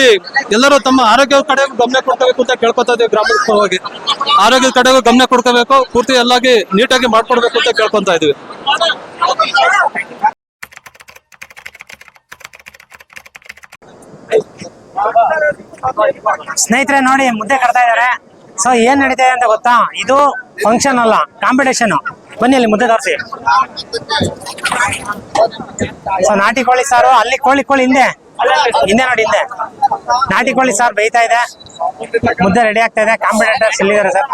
ಇಲ್ಲಿ ಎಲ್ಲರೂ ತಮ್ಮ ಆರೋಗ್ಯದ ಕಡೆಗೂ ಗಮನ ಕೊಡ್ಕೋಬೇಕು ಅಂತ ಕೇಳ್ಕೊತಾ ಇದ್ದೀವಿ ಗ್ರಾಮೀಣವಾಗಿ ಆರೋಗ್ಯದ ಕಡೆಗೂ ಗಮನ ಕೊಡ್ಕೋಬೇಕು, ಪೂರ್ತಿ ಎಲ್ಲಾಗಿ ನೀಟಾಗಿ ಮಾಡ್ಕೊಡ್ಬೇಕು ಅಂತ ಕೇಳ್ಕೊತಾ ಇದೀವಿ ಸ್ನೇಹಿತರೆ, ನೋಡಿ, ಮುದ್ದೆ ಕಟ್ತಾ ಇದಾರೆ ಸೊ ಏನ್ ನಡೀತಾ ಇದೆ ಅಂತ ಗೊತ್ತಾ? ಇದು ಫಂಕ್ಷನ್ ಅಲ್ಲ ಕಾಂಪಿಟೇಷನ್ ಬನ್ನಿ ಅಲ್ಲಿ ಮುದ್ದೆ ತೋರಿಸಿ. ಸೊ ನಾಟಿ ಕೋಳಿ ಸಾರು, ಅಲ್ಲಿ ಕೋಳಿ ಕೋಳಿ ಹಿಂದೆ. ಹಿಂದೆ ನೋಡಿ, ಹಿಂದೆ. ನಾಟಿ ಕೋಳಿ ಸಾರು ಬೇಯ್ತಾ ಇದೆ. ಮುದ್ದೆ ರೆಡಿ ಆಗ್ತಾ ಇದೆ. ಕಾಂಪಿಟೇಟರ್ಸ್ ಇಲ್ಲಿದ್ದಾರೆ ಸರ್.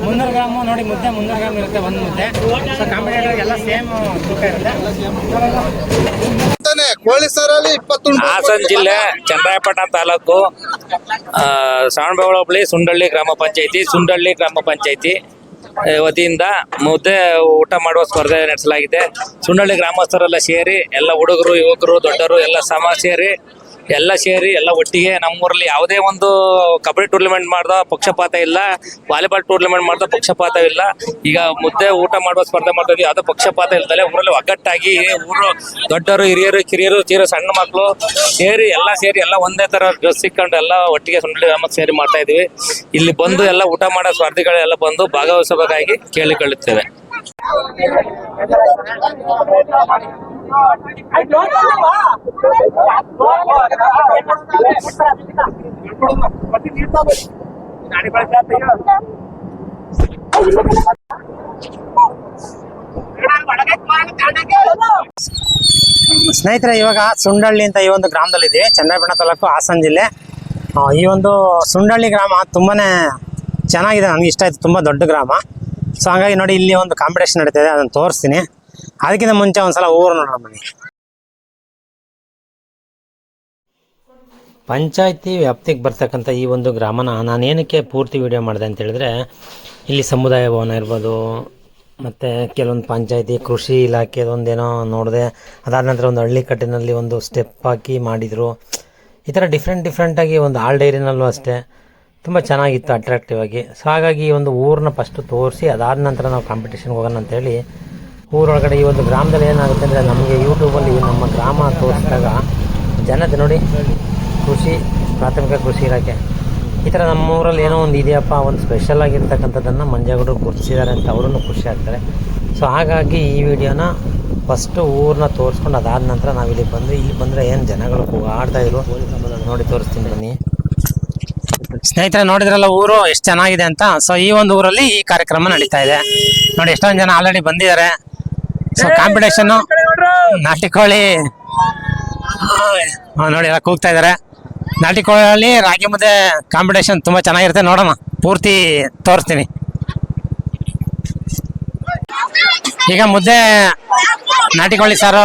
ಮುನ್ನೂರು ಗ್ರಾಮು ನೋಡಿ ಮುದ್ದೆ ಮುನ್ನೂರು ಗ್ರಾಮ್ ಇರುತ್ತೆ ಒಂದು ಮುದ್ದೆ. ಸೊ ಕಾಂಪಿಟೇಟರ್ ಎಲ್ಲ ಸೇಮ್ ತೂಕ ಇರುತ್ತೆ. ಕೋಳಿ ಸಾರಲ್ಲಿ ಇಪ್ಪತ್ತೊಂದು ಹಾಸನ ಜಿಲ್ಲೆ ಚಂದ್ರಾಯಪಟ್ಟಣ ತಾಲೂಕು ಆ, ಶ್ರವಣಬೆಳಗೊಳ ಹೋಬಳಿ ಸುಂಡಳ್ಳಿ ಗ್ರಾಮ ಪಂಚಾಯತಿ ಸುಂಡಳ್ಳಿ ಗ್ರಾಮ ಪಂಚಾಯತಿ ವತಿಯಿಂದ ಮುದ್ದೆ ಊಟ ಮಾಡುವ ಸ್ಪರ್ಧೆ ನಡೆಸಲಾಗಿದೆ. ಸುಂಡಳ್ಳಿ ಗ್ರಾಮಸ್ಥರೆಲ್ಲ ಸೇರಿ ಎಲ್ಲ ಹುಡುಗರು ಯುವಕರು ದೊಡ್ಡರು ಎಲ್ಲ ಸಮ ಸೇರಿ ಎಲ್ಲ ಸೇರಿ, ಎಲ್ಲ ಒಟ್ಟಿಗೆ ನಮ್ಮೂರಲ್ಲಿ ಯಾವುದೇ ಒಂದು ಕಬಡ್ಡಿ ಟೂರ್ನಮೆಂಟ್ ಮಾಡ್ದ ಪಕ್ಷಪಾತ ಇಲ್ಲ ವಾಲಿಬಾಲ್ ಟೂರ್ನಮೆಂಟ್ ಮಾಡ್ದ ಪಕ್ಷಪಾತ ಇಲ್ಲ. ಈಗ ಮುದ್ದೆ ಊಟ ಮಾಡುವ ಸ್ಪರ್ಧೆ ಮಾಡ್ತಾ ಇದೀವಿ ಯಾವುದೇ ಪಕ್ಷಪಾತ ಇಲ್ದಲೆ ಊರಲ್ಲಿ ಒಗ್ಗಟ್ಟಾಗಿ ಊರು ದೊಡ್ಡವರು ಹಿರಿಯರು, ಕಿರಿಯರು, ತೀರ ಸಣ್ಣ ಮಕ್ಕಳು ಸೇರಿ, ಎಲ್ಲ ಸೇರಿ, ಎಲ್ಲ ಒಂದೇ ತರ ಡ್ರೆಸ್ ಸಿಕ್ಕೊಂಡು ಎಲ್ಲ ಒಟ್ಟಿಗೆ ಸುಂಡಲಿ ಗ್ರಾಮಕ್ಕೆ ಸೇರಿ ಮಾಡ್ತಾ ಇದೀವಿ. ಇಲ್ಲಿ ಬಂದು ಎಲ್ಲ ಊಟ ಮಾಡೋ ಸ್ಪರ್ಧಿಗಳೆಲ್ಲ ಬಂದು ಭಾಗವಹಿಸಬೇಕಾಗಿ ಕೇಳಿಕೊಳ್ಳುತ್ತೇವೆ. ಸ್ನೇಹಿತರೆ, ಇವಾಗ ಸುಂಡಳ್ಳಿ ಅಂತ ಈ ಒಂದು ಗ್ರಾಮದಲ್ಲಿ ಇದೆ ಚನ್ನರಾಯಪಟ್ಟಣ ತಾಲೂಕು ಹಾಸನ ಜಿಲ್ಲೆ. ಈ ಒಂದು ಸುಂಡಳ್ಳಿ ಗ್ರಾಮ ತುಂಬಾನೇ ಚೆನ್ನಾಗಿದೆ. ನನಗೆ ಇಷ್ಟ ಆಯ್ತು. ತುಂಬಾ ದೊಡ್ಡ ಗ್ರಾಮ. ಸೊ ಹಾಗಾಗಿ ನೋಡಿ, ಇಲ್ಲಿ ಒಂದು ಕಾಂಪಿಟೇಷನ್ ನಡೀತಿದೆ ಅದನ್ನು ತೋರಿಸ್ತೀನಿ. ಅದಕ್ಕಿಂತ ಮುಂಚೆ ಒಂದ್ಸಲ ಊರು ನೋಡೋಣ ಬನ್ನಿ. ಪಂಚಾಯತಿ ವ್ಯಾಪ್ತಿಗೆ ಬರ್ತಕ್ಕಂಥ ಈ ಒಂದು ಗ್ರಾಮನ ನಾನೇನಕ್ಕೆ ಪೂರ್ತಿ ವಿಡಿಯೋ ಮಾಡಿದೆ ಅಂತ ಹೇಳಿದ್ರೆ, ಇಲ್ಲಿ ಸಮುದಾಯ ಭವನ ಇರ್ಬೋದು, ಮತ್ತು ಕೆಲವೊಂದು ಪಂಚಾಯತಿ ಕೃಷಿ ಇಲಾಖೆದೊಂದೇನೋ ನೋಡಿದೆ, ಅದಾದ ನಂತರ ಒಂದು ಹಳ್ಳಿ ಕಟ್ಟಿನಲ್ಲಿ ಒಂದು ಸ್ಟೆಪ್ ಹಾಕಿ ಮಾಡಿದರು. ಈ ಥರ ಡಿಫ್ರೆಂಟ್ ಡಿಫ್ರೆಂಟಾಗಿ ಒಂದು ಆಲ್ ಡೈರಿನಲ್ಲೂ ಅಷ್ಟೇ ತುಂಬ ಚೆನ್ನಾಗಿತ್ತು ಅಟ್ರಾಕ್ಟಿವ್ ಆಗಿ. ಸೊ ಹಾಗಾಗಿ ಒಂದು ಊರನ್ನ ಫಸ್ಟು ತೋರಿಸಿ, ಅದಾದ ನಂತರ ನಾವು ಕಾಂಪಿಟೇಷನ್ಗೆ ಹೋಗೋಣ ಅಂತೇಳಿ ಊರೊಳಗಡೆ ಈ ಒಂದು ಗ್ರಾಮದಲ್ಲಿ ಏನಾಗುತ್ತೆ ಅಂದರೆ ನಮಗೆ ಯೂಟ್ಯೂಬಲ್ಲಿ ನಮ್ಮ ಗ್ರಾಮ ತೋರಿಸಿದಾಗ ಜನತೆ ನೋಡಿ ಕೃಷಿ, ಪ್ರಾಥಮಿಕ ಕೃಷಿ ಇಲಾಖೆ. ಈ ಥರ ನಮ್ಮೂರಲ್ಲಿ ಏನೋ ಒಂದು ಇದೆಯಪ್ಪ, ಒಂದು ಸ್ಪೆಷಲ್ ಆಗಿರ್ತಕ್ಕಂಥದ್ದನ್ನು ಮಂಜಾಗಡರು ಗುರುತಿಸಿದ್ದಾರೆ ಅಂತ ಅವರೂ ಖುಷಿ ಆಗ್ತಾರೆ. ಸೊ ಹಾಗಾಗಿ ಈ ವಿಡಿಯೋನ ಫಸ್ಟು ಊರನ್ನ ತೋರಿಸ್ಕೊಂಡು ಅದಾದ ನಂತರ ನಾವು ಇಲ್ಲಿ ಬಂದು ಇಲ್ಲಿ ಬಂದರೆ ಏನು ಜನಗಳು ಆಡ್ತಾ ಇದ್ರು ನೋಡಿ, ತೋರಿಸ್ತೀನಿ ಬನ್ನಿ. ಸ್ನೇಹಿತರೆ, ನೋಡಿದ್ರಲ್ಲ ಊರು ಎಷ್ಟು ಚೆನ್ನಾಗಿದೆ ಅಂತ? ಸೊ ಈ ಒಂದು ಊರಲ್ಲಿ ಈ ಕಾರ್ಯಕ್ರಮ ನಡೀತಾ ಇದೆ. ನೋಡಿ, ಎಷ್ಟೊಂದು ಜನ ಆಲ್ರೆಡಿ ಬಂದಿದ್ದಾರೆ. ಸೊ ಕಾಂಪಿಟೇಷನ್ ನಾಟಿ ಕೋಳಿ. ನೋಡಿ ಎಲ್ಲ ಕೂಗ್ತಾ ಇದ್ದಾರೆ ನಾಟಿ ಕೋಳಿಯಲ್ಲಿ ರಾಗಿ ಮುದ್ದೆ ಕಾಂಪಿಟೇಷನ್ ತುಂಬ ಚೆನ್ನಾಗಿರುತ್ತೆ. ನೋಡೋಣ. ಪೂರ್ತಿ ತೋರಿಸ್ತೀನಿ. ಈಗ ಮುದ್ದೆ ನಾಟಿ ಕೋಳಿ ಸಾರು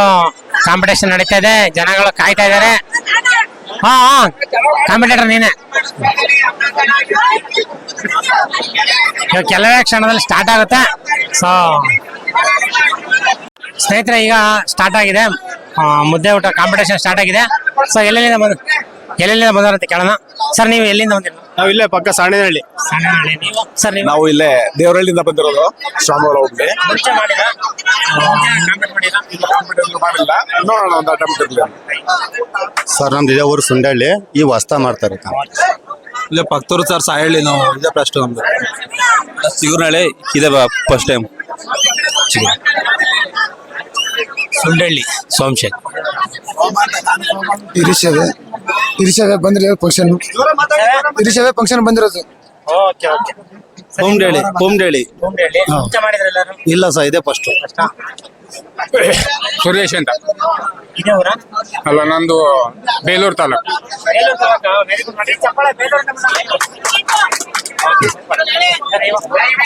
ಕಾಂಪಿಟೇಷನ್ ನಡೀತಾ ಇದೆ. ಜನಗಳು ಕಾಯ್ತಾ ಇದ್ದಾರೆ ಹಾ ಕಾಂಪಿಟೇಟರ್ ನೀನೆ. ಕೆಲವೇ ಕ್ಷಣದಲ್ಲಿ ಸ್ಟಾರ್ಟ್ ಆಗುತ್ತೆ. ಸೊ ಸ್ನೇಹಿತರೆ, ಈಗ ಸ್ಟಾರ್ಟ್ ಆಗಿದೆ. ಮುದ್ದೆ ಊಟ ಕಾಂಪಿಟೇಷನ್ ಸ್ಟಾರ್ಟ್ ಆಗಿದೆ. ಸೊ ಎಲ್ಲೆಲ್ಲಿಂದ ಬಂದ ಎಲ್ಲೆಲ್ಲಿಂದ ಬಂದಾರಂತೆ ಕೇಳೋಣ. ಸರ್ ನೀವು ಎಲ್ಲಿಂದ ಬಂದಿರೋ ನಾವು ಇಲ್ಲೇ ಪಕ್ಕ ಸಾಣೇನಹಳ್ಳಿ. ನೀವು? ಸರ್ ನೀವು? ನಾವು ಇಲ್ಲೇ ದೇವರಹಳ್ಳಿಯಿಂದ ಬಂದಿರೋದು ಸೋಮವಾರ ಹೋಗಿ ಮುಂಚೆ ಮಾಡಿದ ಮಾಡಿಲ್ಲ? ನೋಡೋಣ ಒಂದು ಅಟೆಂಪ್ಟ್ ಇರ್ಲಿ. ಸರ್ ನಮ್ದು ಇದೇ ಊರು ಸುಂಡಳ್ಳಿ ಈ ಹೊಸ್ತ ಮಾಡ್ತಾರೆ ಇಲ್ಲೇ ಪಕ್ತೂರು ಸರ್ ಸಾಯಳ್ಳಿ ನಾವು ಇದೇ ಫಸ್ಟ್ ನಮ್ದು. ಸಿಗುರ್ನಳ್ಳಿ ಇದೇ ಫಸ್ಟ್ ಟೈಮ್ ಸುಂಡಳ್ಳಿ ಸೋಮಶೇಖರ್. ಇರಿಸವೆ ಇರಿಸವೆ ಬಂದ್ರೆ ಫಂಕ್ಷನ್ ಇರಿಷವೇ ಫಂಕ್ಷನ್ ಬಂದಿರೋದು. Okay okay. ಹೋಮ್ ಡೇಳಿ ಮಾಡಿದ್ರೆ ಎಲ್ಲರೂ? ಇಲ್ಲ ಸರ್ ಇದೆ ಫಸ್ಟ್ ಸುರೇಶ್ ಅಂತ. ಅಲ್ಲ ನಂದು ಬೇಲೂರು ತಾಲೂಕು.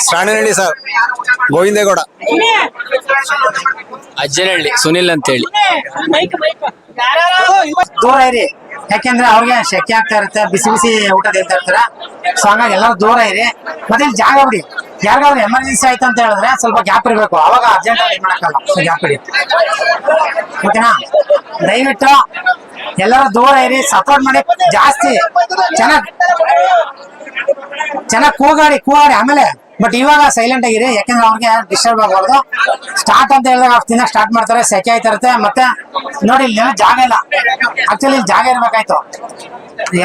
ಸಾಣೇನಹಳ್ಳಿ ಸರ್ ಗೋವಿಂದೇಗೌಡ. ಅಜ್ಜನಹಳ್ಳಿ ಸುನಿಲ್ ಅಂತೇಳಿ. ದೂರ ಇರಿ. ಯಾಕೆಂದ್ರೆ ಅವ್ರಿಗೆ ಶೆಕೆ ಆಗ್ತಾ ಇರುತ್ತೆ, ಬಿಸಿ ಬಿಸಿ ಊಟ ತಿಂತಾ ಇರ್ತಾರ. ಸೊ ಹಂಗಾಗಿ ಎಲ್ಲರೂ ದೂರ ಇರಿ. ಮತ್ತೆ ಇಲ್ಲಿ ಜಾಗ ಬಿಡಿ. ಯಾರಿಗಾದ್ರು ಎಮರ್ಜೆನ್ಸಿ ಆಯ್ತು ಅಂತ ಹೇಳಿದ್ರೆ ಸ್ವಲ್ಪ ಗ್ಯಾಪ್ ಇರಬೇಕು. ಅವಾಗ ಅರ್ಜೆಂಟ್ ಆಗಿ ಮಾಡಕ್ಕಲ್ಲ ಸೊ ಗ್ಯಾಪ್ ಇಡಿ ಓಕೆನಾ ದಯವಿಟ್ಟು ಎಲ್ಲರೂ ದೂರ ಇರಿ. ಸಪೋರ್ಟ್ ಮಾಡಿ. ಜಾಸ್ತಿ. ಚೆನ್ನಾಗಿ ಚೆನ್ನಾಗಿ ಕೂಗಾಡಿ ಕೂಗಾಡಿ. ಆಮೇಲೆ ಬಟ್ ಇವಾಗ ಸೈಲೆಂಟ್ ಆಗಿರಿ ಯಾಕಂದ್ರೆ ಅವ್ರಿಗೆ ಡಿಸ್ಟರ್ಬ್ ಆಗಬಾರ್ದು. ಸ್ಟಾರ್ಟ್ ಅಂತ ಹೇಳಿದಾಗ ಅವ್ರು ದಿನ ಸ್ಟಾರ್ಟ್ ಮಾಡ್ತಾರೆ, ಸೆಕೆ ಆಯ್ತಿರುತ್ತೆ ಮತ್ತೆ ನೋಡಿ ಇಲ್ಲಿ ಜಾಗ ಇಲ್ಲ. ಆಕ್ಚುಲಿ ಇಲ್ಲಿ ಜಾಗ ಇರ್ಬೇಕಾಯ್ತು.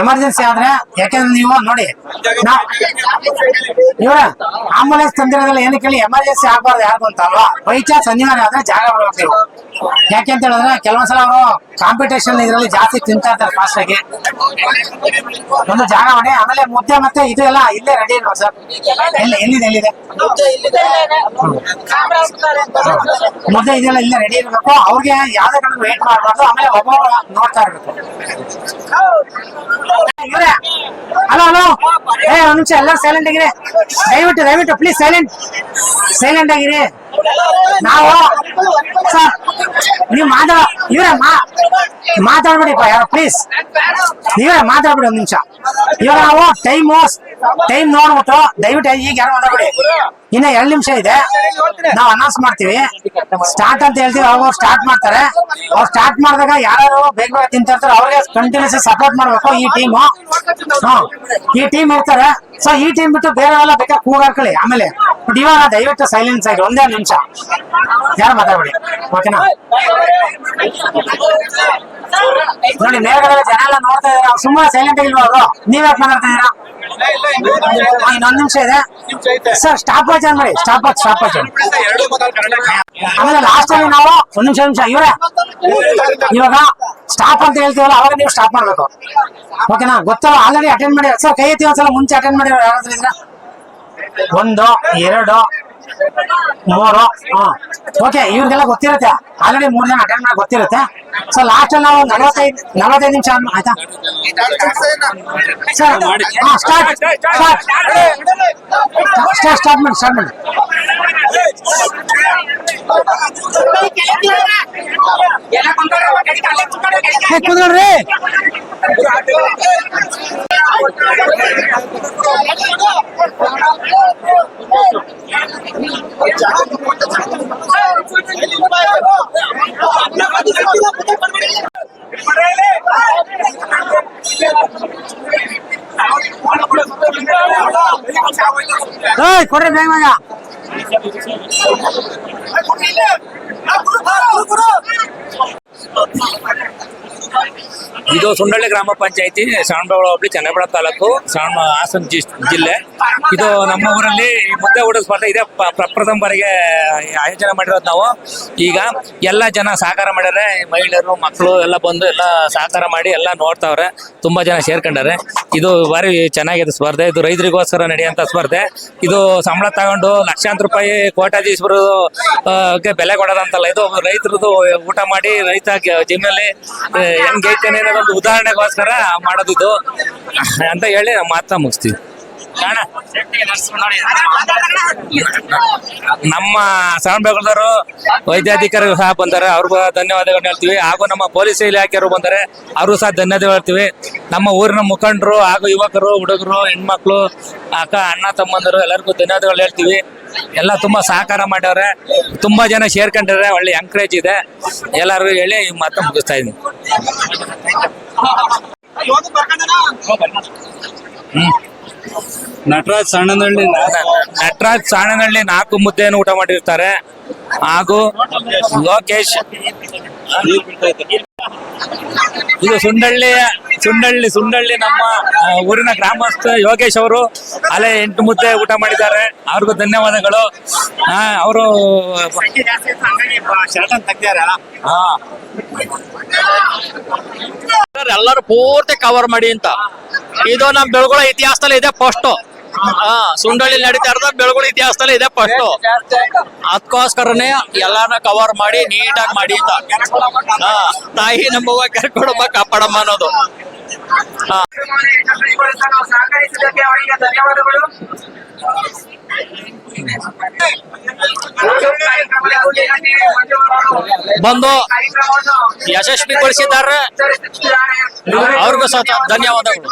ಎಮರ್ಜೆನ್ಸಿ ಆದ್ರೆ, ಯಾಕೆಂದ್ರೆ ನೀವು ನೋಡಿ ಇವ್ರ ಆಂಬುಲೆನ್ಸ್ ತಂದಿರೋದ್ರಲ್ಲಿ ಏನಕ್ಕೆ ಎಮರ್ಜೆನ್ಸಿ ಆಗ್ಬಾರ್ದು ಯಾರು ಅಂತ ಅಲ್ವಾ? ಬೈ ಚಾನ್ಸ್ ಆದ್ರೆ ಜಾಗ ಬರ್ಬೇಕು ನೀವು. ಯಾಕೆ ಅಂತ ಹೇಳಿದ್ರೆ ಕೆಲವೊಂದ್ಸಲ ಅವರು ಕಾಂಪಿಟೇಷನ್ ಇದರಲ್ಲಿ ಜಾಸ್ತಿ ತಿಂತಾ ಇರ್ತಾರೆ ಫಾಸ್ಟ್ ಆಗಿ. ಒಂದು ಜಾಗ ಮಾಡಿ ಆಮೇಲೆ ಮುದ್ದೆ ಮತ್ತೆ ಇದು ಎಲ್ಲ ಇಲ್ಲೇ ರೆಡಿ ಇಲ್ವಾ ಸರ್ ಎಲ್ಲಿ, ಎಲ್ಲಿದೆ ಎಲ್ಲಿದೆ? ಮುದ್ದೆ ಇದೆಲ್ಲ ಇಲ್ಲೇ ರೆಡಿ ಇರಬೇಕು. ಅವ್ರಿಗೆ ಯಾವ್ದೇ ಕಡೆ ವೇಟ್ ಮಾಡಬಾರ್ದು. ಆಮೇಲೆ ಒಬ್ಬೊಬ್ರು ನೋಡ್ತಾ ಇರ್ಬೇಕು. Hello hello. ಏ, ಒಂದ್ ನಿಮಿಷ ಎಲ್ಲ ಸೈಲೆಂಟ್ ಆಗಿರಿ. ದಯವಿಟ್ಟು ದಯವಿಟ್ಟು ಪ್ಲೀಸ್ ಸೈಲೆಂಟ್ ಸೈಲೆಂಟ್ ಆಗಿರಿ. ನಾವು, ಸರ್, ನೀವು ಮಾತಾಡ, ಇವ್ರೆ ಮಾತಾಡ್ಬಿಡಿಪ್ಪ ಯಾರು ಪ್ಲೀಸ್ ನೀವೇ ಮಾತಾಡ್ಬಿಡಿ ಒಂದ್ ನಿಮಿಷ. ಇವಾಗ ನಾವು ಟೈಮ್ ಟೈಮ್ ನೋಡ್ಬಿಟ್ಟು ದಯವಿಟ್ಟು ಈಗ ಯಾರು ಮಾತಾಡ್ಬಿಡಿ. ಇನ್ನ ಎರಡು ನಿಮಿಷ ಇದೆ. ನಾವು ಅನೌನ್ಸ್ ಮಾಡ್ತೀವಿ. ಸ್ಟಾರ್ಟ್ ಅಂತ ಹೇಳ್ತೀವಿ ಅವಾಗ ಸ್ಟಾರ್ಟ್ ಮಾಡ್ತಾರೆ. ಅವ್ರು ಸ್ಟಾರ್ಟ್ ಮಾಡಿದಾಗ ಯಾರು ಬೇಗ ಬೇಗ ತಿಂತಾ ಇರ್ತಾರೆ ಅವ್ರಿಗೆ ಕಂಟಿನ್ಯೂಸ್ ಸಪೋರ್ಟ್ ಮಾಡ್ಬೇಕು ಈ ಟೀಮು ಈ ಟೀಮ್ ಇರ್ತಾರೆ. ಸೊ ಈ ಟೀಮ್ ಬಿಟ್ಟು ಬೇರೆ ಎಲ್ಲ ಬೇಕಾದ್ರೆ ಕೂಗಾಡ್ಕೊಳ್ಳಿ, ಆಮೇಲೆ. ಇವಾಗ ದಯವಿಟ್ಟು ಸೈಲೆನ್ಸ್ ಆಗಿ ಒಂದೇ ನಿಮಿಷ. ಯಾರು ಮಾತಾಡ್ಬೇಡಿ? ಓಕೆನಾ ನೋಡಿ, ಮೇಲ್ಗಡೆ ಜನ ಎಲ್ಲ ನೋಡ್ತಾ ಇದಾರೆ ಸುಮ್ಮನೆ ಸೈಲೆಂಟ್ ಆಗಿಲ್ವಾ ಅವರು? ನೀವ್ ಯಾಕೆ ಮಾತಾಡ್ತಾ ಇದೀರಾ ಇನ್ನೊಂದ್ ನಿಮಿಷ ಇದೆ. ಸರ್ ಸ್ಟಾಪ್ ವಾಚ್ ಅಂದ್ರೆ ಸ್ಟಾಪ್ ವಾಚ್ ಸ್ಟಾಪ್ ವಾಚ್ ಆಮೇಲೆ ಲಾಸ್ಟ್ ಅಲ್ಲಿ ನಾವು ಒಂದ್ ನಿಮಿಷ ನಿಮಿಷ, ಇವ್ರೆ. ಇವಾಗ ಸ್ಟಾಪ್ ಅಂತ ಹೇಳ್ತೀವಲ್ಲ, ಅವಾಗ ನೀವು ಸ್ಟಾಪ್ ಮಾಡ್ಬೇಕು. ಓಕೆನಾ ಗೊತ್ತಲ್ಲ ಆಲ್ರೆಡಿ ಅಟೆಂಡ್ ಮಾಡಿ. ಸರ್ ಕೈ ಎತ್ತಿ ಒಂದ್ಸಲ ಮುಂಚೆ ಅಟೆಂಡ್ ಮಾಡಿ ಯಾರಾದ್ರೂ ಇದ್ರ. ಒಂದು ಎರಡು ಮೂರು ಹಾಂ. ಓಕೆ ಇವ್ರಿಗೆಲ್ಲ ಗೊತ್ತಿರುತ್ತೆ. ಆಲ್ರೆಡಿ ಮೂರ್ ಜನ ಅಟೆಂಡ್ ಮಾಡಿ ಗೊತ್ತಿರುತ್ತೆ. ಸೊ ಲಾಸ್ಟ್ ನಾವು ನಲವತ್ತೈದು ನಲವತ್ತೈದು ನಿಮಿಷ ಆದ್ಮೇಲೆ- ಆಯ್ತಾ? ಸರ್ ಹಾ ಸ್ಟಾರ್ಟ್ ಸ್ಟಾರ್ಟ್ ಸ್ಟಾರ್ಟ್ ಸ್ಟಾರ್ಟ್ ಮಾಡಿ ಸ್ಟಾರ್ಟ್ ಮಾಡಿ. ಏ, ಕೂತ್ಕೊಳ್ರಿ. ಏಯ್ ಕೊಡ್ರಿ ಇದು ಸುಂಡಳ್ಳಿ ಗ್ರಾಮ ಪಂಚಾಯತಿ ಶ್ರವಣಬೆಳಗೊಳ ಹೋಬಳಿ ಚನ್ನಪಟ್ಟಣ ತಾಲೂಕು ಶ್ರವಣ ಹಾಸನ ಜಿಲ್ಲೆ. ಇದು ನಮ್ಮ ಊರಲ್ಲಿ ಮುದ್ದೆ ಊಟ ಸ್ಪರ್ಧೆ ಇದೆ. ಪ್ರಪ್ರಥಮ ಬಾರಿಗೆ ಆಯೋಜನೆ ಮಾಡಿರೋದು ನಾವು. ಈಗ ಎಲ್ಲ ಜನ ಸಹಕಾರ ಮಾಡ್ಯಾರೆ. ಮಹಿಳೆಯರು, ಮಕ್ಕಳು ಎಲ್ಲ ಬಂದು ಎಲ್ಲ ಸಹಕಾರ ಮಾಡಿ ಎಲ್ಲ ನೋಡ್ತಾವ್ರೆ. ತುಂಬಾ ಜನ ಸೇರ್ಕೊಂಡಾರೆ. ಇದು ಬಾರಿ ಚೆನ್ನಾಗಿದೆ ಸ್ಪರ್ಧೆ. ಇದು ರೈತರಿಗೋಸ್ಕರ ನಡೆಯುವಂತ ಸ್ಪರ್ಧೆ. ಇದು ಸಂಬಳ ತಗೊಂಡು ಲಕ್ಷಾಂತರ ರೂಪಾಯಿ ಗೆ ಬೆಲೆ ಕೊಡೋದಂತಲ್ಲ. ಇದು ರೈತರದು ಊಟ ಮಾಡಿ ರೈತ ಜಿಮ್ನಲ್ಲಿ ಹೆಂಗೈತೆ ಅನ್ನೋದೊಂದು ಉದಾಹರಣೆಗೋಸ್ಕರ ಮಾಡೋದಿದು ಅಂತ ಹೇಳಿ ಮಾತನ್ನ ಮುಗಿಸ್ತೀವಿ. ನಮ್ಮ ಶ್ರವಣಬೆಳಗೊಳದವರು ವೈದ್ಯಾಧಿಕಾರಿಗಳು ಸಹ ಬಂದಾರೆ. ಅವ್ರಿಗೂ ಧನ್ಯವಾದಗಳು ಹೇಳ್ತೀವಿ. ಹಾಗೂ ನಮ್ಮ ಪೊಲೀಸ್ ಇಲಾಖೆಯವರು ಬಂದರೆ. ಅವ್ರಿಗೂ ಸಹ ಧನ್ಯವಾದಗಳು ಹೇಳ್ತೀವಿ. ನಮ್ಮ ಊರಿನ ಮುಖಂಡರು ಹಾಗೂ ಯುವಕರು, ಹುಡುಗರು, ಹೆಣ್ಮಕ್ಳು, ಅಕ್ಕ, ಅಣ್ಣ, ತಮ್ಮಂದರು ಎಲ್ಲರಿಗೂ ಧನ್ಯವಾದಗಳು ಹೇಳ್ತೀವಿ. ಎಲ್ಲ ತುಂಬಾ ಸಹಕಾರ ಮಾಡ್ಯವ್ರೆ ತುಂಬಾ ಜನ ಸೇರ್ಕೊಂಡಿದ್ದಾರೆ ಒಳ್ಳೆ ಎಂಕರೇಜ್ ಇದೆ. ಎಲ್ಲರಿಗೂ ಹೇಳಿ ಈ ಮಾತು ಮುಗಿಸ್ತಾ ಇದ್ದೀನಿ. ನಟರಾಜ್ ಸಣ್ಣನಹಳ್ಳಿ ನಟರಾಜ್ ಸಾಣನಹಳ್ಳಿ ನಾಲ್ಕು ಮುದ್ದೆಯನ್ನು ಊಟ ಮಾಡಿರ್ತಾರೆ. ಹಾಗೂ ಲೋಕೇಶ್ ಇದು ಸುಂಡಳ್ಳಿ ಸುಂಡಳ್ಳಿ ಸುಂಡಳ್ಳಿ ನಮ್ಮ ಊರಿನ ಗ್ರಾಮಸ್ಥ ಯೋಗೇಶ್ ಅವರು ಅಲ್ಲೇ ಎಂಟು ಮುದ್ದೆ ಊಟ ಮಾಡಿದ್ದಾರೆ. ಅವ್ರಿಗೂ ಧನ್ಯವಾದಗಳು. ಅವರು ಎಲ್ಲರೂ ಪೂರ್ತಿ ಕವರ್ ಮಾಡಿ ಅಂತ. ಇದು ನಮ್ ಬೆಳಗುಳ ಇತಿಹಾಸದಲ್ಲಿ ಇದೆ ಫಸ್ಟ್ ಹಾ ಸುಂಡಳ್ಳಿ ನಡೀತಾ ಇರೋದ ಬೆಳಗುಳ ಇತಿಹಾಸದಲ್ಲಿ ಇದೆ ಫಸ್ಟ್ ಅದಕ್ಕೋಸ್ಕರನೇ ಎಲ್ಲಾನ ಕವರ್ ಮಾಡಿ, ನೀಟಾಗಿ ಮಾಡಿ ಅಂತ. ಹಾ, ತಾಯಿ ನಮ್ಮವ್ವ ಕರ್ಕೊಡಮ್ಮ ಕಾಪಾಡಮ್ಮ ಅನ್ನೋದು. ಹಾ. ಬಂದು ಯಶಸ್ವಿಗೊಳಿಸಿದ್ದಾರೆ ಅವ್ರಿಗೂ ಸಹ ಧನ್ಯವಾದಗಳು.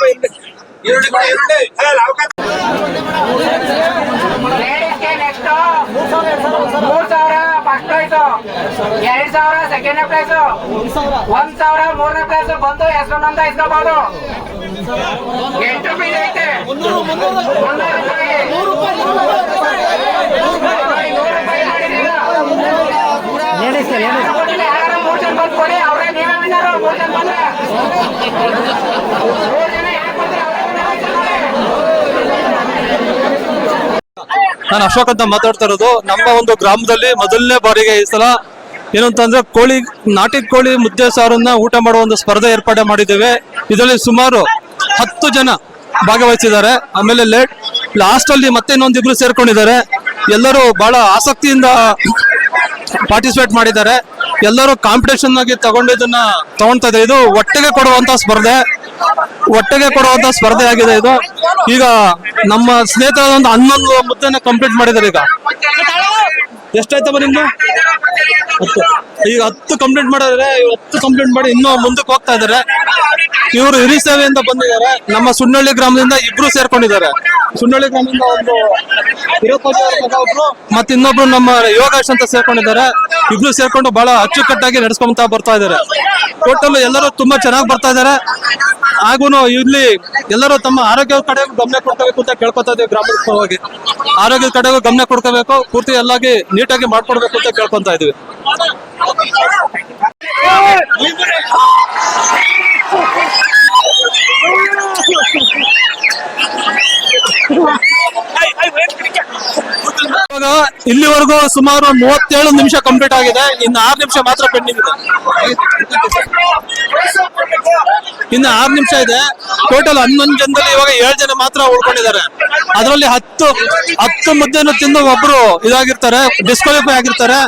ಮೂರ್ ಸಾವಿರ ಫಸ್ಟ್ ಪ್ರೈಸ್ ಎರಡ್ ಸಾವಿರ ಸೆಕೆಂಡ್ ಪ್ರೈಸ್ ಒಂದ್ ಸಾವಿರ ಮೂರನೇ ಪ್ರೈಸ್ ಬಂದು ಹೆಸರು ನಮ್ದು ಇಸ್ಕೋಬಹುದು ಎಂಟು ರೂಪಾಯಿ ಐತೆ ನಾನು ಅಶೋಕ್ ಅಂತ ಮಾತಾಡ್ತಾ ಇರೋದು. ನಮ್ಮ ಒಂದು ಗ್ರಾಮದಲ್ಲಿ ಮೊದಲನೇ ಬಾರಿಗೆ ಈ ಸಲ ಏನಂತಂದ್ರೆ ಕೋಳಿ, ನಾಟಿ ಕೋಳಿ ಮುದ್ದೆ ಸಾರನ್ನ ಊಟ ಮಾಡುವ ಒಂದು ಸ್ಪರ್ಧೆ ಏರ್ಪಾಡು ಮಾಡಿದ್ದೇವೆ. ಇದರಲ್ಲಿ ಸುಮಾರು ಹತ್ತು ಜನ ಭಾಗವಹಿಸಿದ್ದಾರೆ. ಆಮೇಲೆ ಲೇಟ್ ಲಾಸ್ಟ್ ಅಲ್ಲಿ ಮತ್ತೆ ಇನ್ನೊಂದಿಬ್ರು ಸೇರ್ಕೊಂಡಿದ್ದಾರೆ. ಎಲ್ಲರೂ ಬಹಳ ಆಸಕ್ತಿಯಿಂದ ಪಾರ್ಟಿಸಿಪೇಟ್ ಮಾಡಿದ್ದಾರೆ. ಎಲ್ಲರೂ ಕಾಂಪಿಟೇಷನ್ ಆಗಿ ತಗೊಂಡಿದ್ದನ್ನ ಇದ್ದಾರೆ ಇದು. ಒಟ್ಟಿಗೆ ಕೊಡುವಂತ ಸ್ಪರ್ಧೆ. ಒಟ್ಟಿಗೆ ಕೊಡುವಂತ ಸ್ಪರ್ಧೆ ಆಗಿದೆ ಇದು. ಈಗ ನಮ್ಮ ಸ್ನೇಹಿತರ ಒಂದು ಹನ್ನೊಂದು ಮುದ್ದೆನ ಕಂಪ್ಲೀಟ್ ಮಾಡಿದ್ದಾರೆ ಈಗ. ಎಷ್ಟಾಯ್ತಪ್ಪ ನಿಮ್ದು? ಹತ್ತು. ಈಗ ಹತ್ತು ಕಂಪ್ಲೀಟ್ ಮಾಡಿದ್ರೆ ಹತ್ತು ಕಂಪ್ಲೀಟ್ ಮಾಡಿ ಇನ್ನೂ ಮುಂದಕ್ಕೆ ಹೋಗ್ತಾ ಇದ್ದಾರೆ. ಇವರು ಹಿರಿ ಸೇವೆಯಿಂದ ಬಂದಿದ್ದಾರೆ. ನಮ್ಮ ಸುಣ್ಣಳ್ಳಿ ಗ್ರಾಮದಿಂದ ಇಬ್ರು ಸೇರ್ಕೊಂಡಿದ್ದಾರೆ. ಸುಣ್ಣಳ್ಳಿ ಗ್ರಾಮದಿಂದ ಒಂದು ಒಬ್ರು ಮತ್ತೆ ಇನ್ನೊಬ್ರು ನಮ್ಮ ಯೋಗೇಶ್ ಅಂತ ಸೇರ್ಕೊಂಡಿದ್ದಾರೆ. ಇಬ್ರು ಸೇರ್ಕೊಂಡು ಬಹಳ ಅಚ್ಚುಕಟ್ಟಾಗಿ ನಡೆಸ್ಕೊಂತ ಬರ್ತಾ ಇದ್ದಾರೆ. ಟೋಟಲ್ ಎಲ್ಲರೂ ತುಂಬಾ ಚೆನ್ನಾಗಿ ಬರ್ತಾ ಇದ್ದಾರೆ. ಹಾಗೂ ಇಲ್ಲಿ ಎಲ್ಲರೂ ತಮ್ಮ ಆರೋಗ್ಯದ ಕಡೆ ಗಮನ ಕೊಡ್ಕೋಬೇಕು ಅಂತ ಕೇಳ್ಕೊತಾ ಇದ್ದೀವಿ ಗ್ರಾಮದ ಪರವಾಗಿ. ಆರೋಗ್ಯದ ಕಡೆಗೂ ಗಮನ ಕೊಡ್ಕೋಬೇಕು, ಪೂರ್ತಿ ಎಲ್ಲಾಗಿ ನೀಟಾಗಿ ಮಾಡ್ಕೊಡ್ಬೇಕು ಅಂತ ಕೇಳ್ಕೊಂತ ಇದೀವಿ ಇವಾಗ ಇಲ್ಲಿವರೆಗೂ ಸುಮಾರು ಮೂವತ್ತೇಳು ನಿಮಿಷ ಕಂಪ್ಲೀಟ್ ಆಗಿದೆ. ಇನ್ನು ಆರು ನಿಮಿಷ ಮಾತ್ರ ಪೆಂಡಿಂಗ್ ಇದೆ. ಇನ್ನು ಆರು ನಿಮಿಷ ಇದೆ. ಟೋಟಲ್ ಹನ್ನೊಂದು ಜನದಲ್ಲಿ ಇವಾಗ ಏಳು ಜನ ಮಾತ್ರ ಉಳ್ಕೊಂಡಿದ್ದಾರೆ. ಅದರಲ್ಲಿ ಹತ್ತು ಹತ್ತು ಮುದ್ದೆ ತಿಂದು ಒಬ್ರು ಇದಾಗಿರ್ತಾರೆ ಡಿಸ್ಕ್ವಾಲಿಫೈ ಆಗಿರ್ತಾರೆ.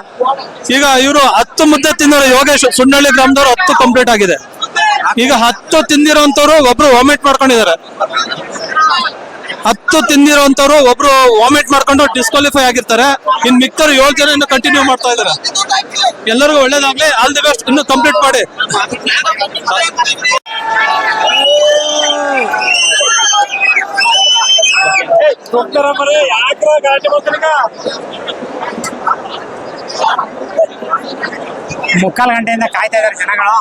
ಈಗ ಇವರು ಹತ್ತು ಮುದ್ದೆ ತಿಂದವರು ಯೋಗೇಶ್, ಸುಣ್ಣಳ್ಳಿ ಗ್ರಾಮದವರು ಹತ್ತು ಕಂಪ್ಲೀಟ್ ಆಗಿದೆ. ಈಗ ಹತ್ತು ತಿಂದಿರೋಂಥವ್ರು ಒಬ್ರು ವಾಮಿಟ್ ಮಾಡ್ಕೊಂಡಿದ್ದಾರೆ. ಹತ್ತು ತಿಂದಿರುವಂತವ್ರು ಒಬ್ರು ವಾಮಿಟ್ ಮಾಡ್ಕೊಂಡು ಡಿಸ್ಕ್ವಾಲಿಫೈ ಆಗಿರ್ತಾರೆ. ಇನ್ ಮಿಕ್ಕರು ಏಳು ಜನ ಇನ್ನು ಕಂಟಿನ್ಯೂ ಮಾಡ್ತಾ ಇದಾರೆ. ಎಲ್ಲರಿಗೂ ಒಳ್ಳೇದಾಗ್ಲಿ. ಆಲ್ ದಿ ಬೆಸ್ಟ್ ಇನ್ನು ಕಂಪ್ಲೀಟ್ ಮಾಡಿ. ಮುಕ್ಕಾಲು ಗಂಟೆಯಿಂದ ಕಾಯ್ತಾ ಇದಾರೆ ಜನಗಳು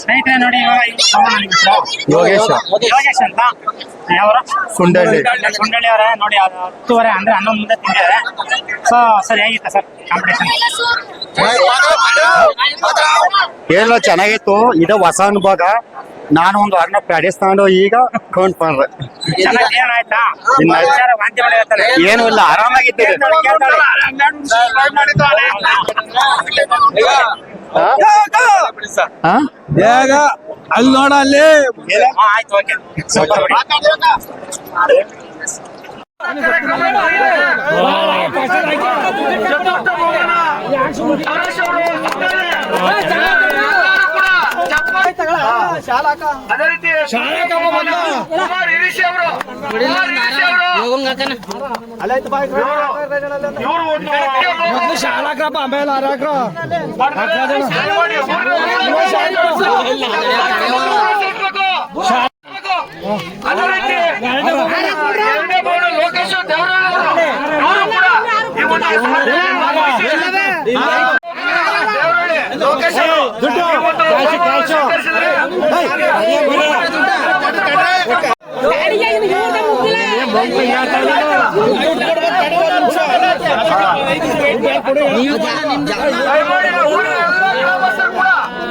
ಸ್ನೇಹಿತರೆ ನೋಡಿ ಇವಾಗ ಇವ್ರು ಸಮಾನ ನಿಮ್ಮ ಹೆಸರು? ಯೋಗೇಶ. ಯೋಗೇಶ್ ಅಂತ. ಯಾವ್ರು ಕುಂಡಳ್ಳಿ. ಕುಂಡಳ್ಳಿ ಅವರೇ. ನೋಡಿ ಅದು ಹತ್ತುವರೆ ಅಂದ್ರೆ ಹನ್ನೊಂದು ಮುಂದೆ ತಿಂದಿದ್ದಾರೆ. ಸೊ ಸರ್ ಹೇಗಿತ್ತು ಸರ್ ಕಾಂಪಿಟೇಷನ್ ಏನಿಲ್ಲ ಚೆನ್ನಾಗಿತ್ತು. ಇದು ಹೊಸ ಅನುಭವ. ನಾನು ಒಂದು ಅರ್ಣ ಪ್ರಾಡೇಸ್ ತಗೊಂಡು ಈಗ ಕೌಂಟ್ ಮಾಡ್ರೆ ಏನು ಇಲ್ಲ ಆರಾಮಾಗಿದ್ದೇನೆ ಹಾ? ಅಲ್ಲಿ ನೋಡ ಅಲ್ಲಿ ಆಯ್ತು ಓಕೆ ಸೂಪರ್ ಬಿಡಿ ಅದೇ ರೀತಿ ಕುಮಾರ್ ಹಿರೀಶ್ ಅವರು ಕುಮಾರ್ ಹಿರೀಶ್ ಅವರು ಇವರು ಒಂದು ಅದೇ ರೀತಿ ಎರಡನೇ ಬೋರ್ಡ್ ಲೋಕೇಶ್ ದೇವರಾಜ್ ಇವರು ಕೂಡ ಈ ಒಂದು ಸ್ಪರ್ಧೆಯಲ್ಲಿ ದೇವರಳ್ಳಿ ಲೋಕೇಶ್ ಅವರು ಈ ಒಂದು ಸ್ವೀಕರಿಸಿದ್ದಾರೆ. ದಯಮಾಡಿ ನಾವು ಕೂಡ ಎಲ್ಲ ಗ್ರಾಮಸ್ಥರು ಕೂಡ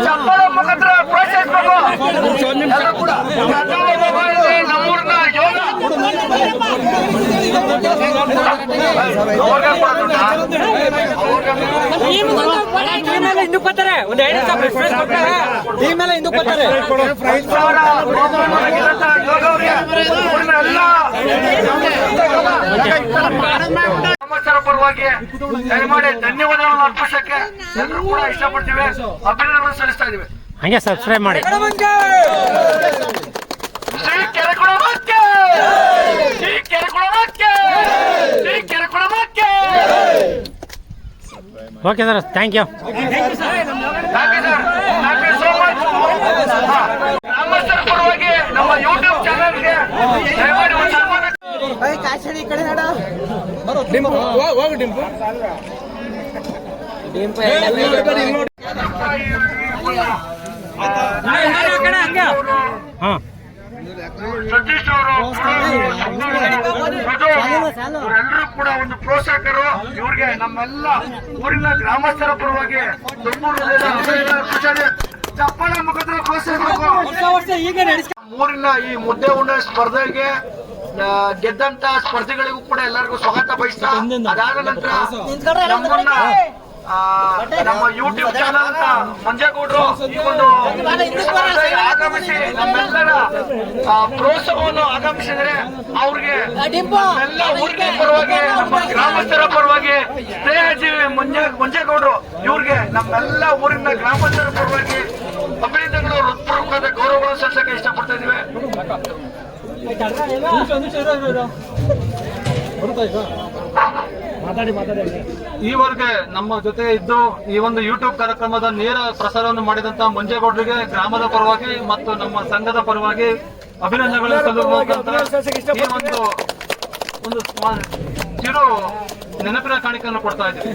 ಚಪ್ಪಾಳೆ ಮುಖಾಂತರ ಪ್ರೋತ್ಸಾಹಿಸಬೇಕು ಎಲ್ಲರೂ ಕೂಡ ಕನ್ನಡ ಮೊಬೈಲ್ ನಮ್ಮೂರಿನ ಯೋಗ ಒಂದ್? ಐದು ಸಾವಿರ ಪ್ರೈಸ್ ಕೊಡ್ತಾರೆ ಟೀಮ್ ಮೇಲೆ ಹಿಂದೂ ಎಲ್ಲ ಗ್ರಾಮಸ್ಥರ ಪರವಾಗಿ ದಯಮಾಡಿ ಧನ್ಯವಾದಗಳನ್ನು ಅರ್ಪಿಸಕ್ಕೆ ಎಲ್ಲರೂ ಕೂಡ ಇಷ್ಟಪಡ್ತೀವಿ ಅಭಿನಂದನೆಗಳನ್ನು ಸಲ್ಲಿಸ್ತಾ ಇದೀವಿ ಹಂಗೆ ಸಬ್ಸ್ಕ್ರೈಬ್ ಮಾಡಿ ಶ್ರೀ ಕೆರೆಕೊಳಮಕ್ಕೆ Shri ಕೆರೆಕೊಳಮಕ್ಕೆ okay sir thank you thank you sir thank you so much ಗ್ರಾಮಸ್ಥರ ಪರವಾಗಿ ನಮ್ಮ ಯೂಟ್ಯೂಬ್ ಚಾನಲ್ಗೆ ದಯಮಾಡಿ ಒಂದು ಸನ್ಮಾನ ಸತೀಶ್ ಅವರು ಇವರೆಲ್ಲರೂ ಕೂಡ ಒಂದು ಪ್ರೋತ್ಸಾಹಕರು ಇವ್ರಿಗೆ ನಮ್ಮೆಲ್ಲ ಊರಿನ ಗ್ರಾಮಸ್ಥರ ಪರವಾಗಿ ಚಪ್ಪಳ ಮುಖಾಂತರ ಪ್ರೋತ್ಸಾಹಿಸಬೇಕು ಊರಿನ ಈ ಮುದ್ದೆ ಉಂಡ ಸ್ಪರ್ಧೆಗೆ ಗೆದ್ದಂತ ಸ್ಪರ್ಧಿಗಳಿಗೂ ಕೂಡ ಎಲ್ಲರಿಗೂ ಸ್ವಾಗತ ಬಯಸ್ತಾ ಅದಾದ ನಂತರ ನಮ್ಮ ಯೂಟ್ಯೂಬ್ ಚಾನಲ್ ಅಂತ ಮಂಜೇಗೌಡರು ಈ ಒಂದು ಆಗಮಿಸಿ ನಮ್ಮೆಲ್ಲರ ಆ, ಪ್ರೋತ್ಸಾಹವನ್ನು ಆಗಮಿಸಿದರೆ ಅವ್ರಿಗೆ ಎಲ್ಲ ಊರಿನ ಪರವಾಗಿ ನಮ್ಮ ಗ್ರಾಮಸ್ಥರ ಪರವಾಗಿ ಸ್ನೇಹಜೀವಿ ಮಂಜ ಮಂಜೇಗೌಡರು ಇವ್ರಿಗೆ ನಮ್ಮೆಲ್ಲ ಊರಿನ ಗ್ರಾಮಸ್ಥರ ಪರವಾಗಿ ಅಭಿನಂದನೆಗಳು ಹೃತ್ಪೂರ್ವಕವಾದ ಗೌರವಗಳು ಸಲ್ಲಿಸಕ್ಕೆ ಇಷ್ಟಪಡ್ತಾ ಇದ್ದೀವಿ. ಈವರೆಗೆ ನಮ್ಮ ಜೊತೆ ಇದ್ದು ಈ ಒಂದು ಯೂಟ್ಯೂಬ್ ಕಾರ್ಯಕ್ರಮದ ನೇರ ಪ್ರಸಾರವನ್ನು ಮಾಡಿದಂತ ಮಂಜೇಗೌಡರಿಗೆ ಗ್ರಾಮದ ಪರವಾಗಿ ಮತ್ತು ನಮ್ಮ ಸಂಘದ ಪರವಾಗಿ ಅಭಿನಂದನೆಗಳನ್ನು ಈ ಒಂದು ಒಂದು ಚಿರು ನೆನಪಿನ ಕಾಣಿಕೆಯನ್ನು ಕೊಡ್ತಾ ಇದ್ದೀವಿ